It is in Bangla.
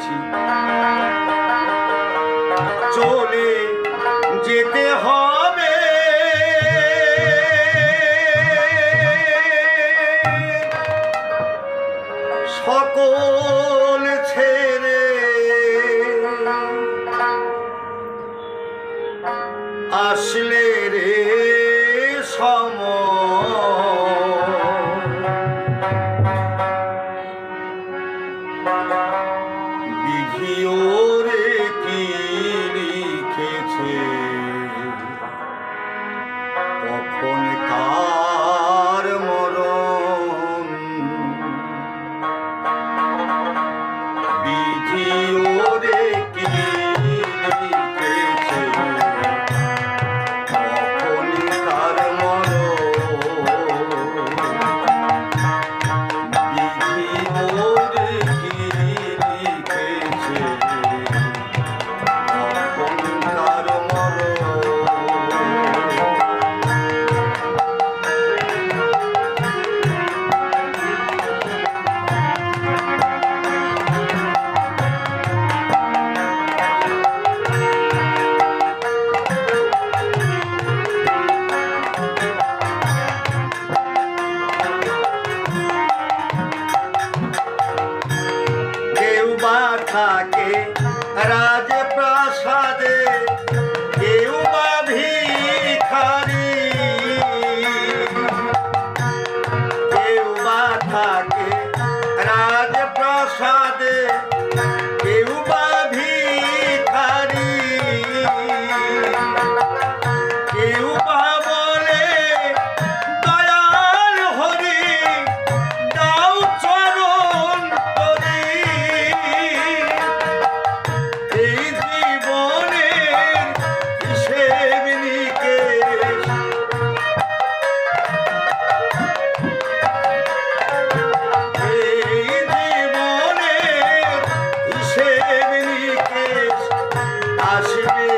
গেছি চলে যেতে হবে। সকল ছেড়ে আসলে রে থাকে রাজ আসবে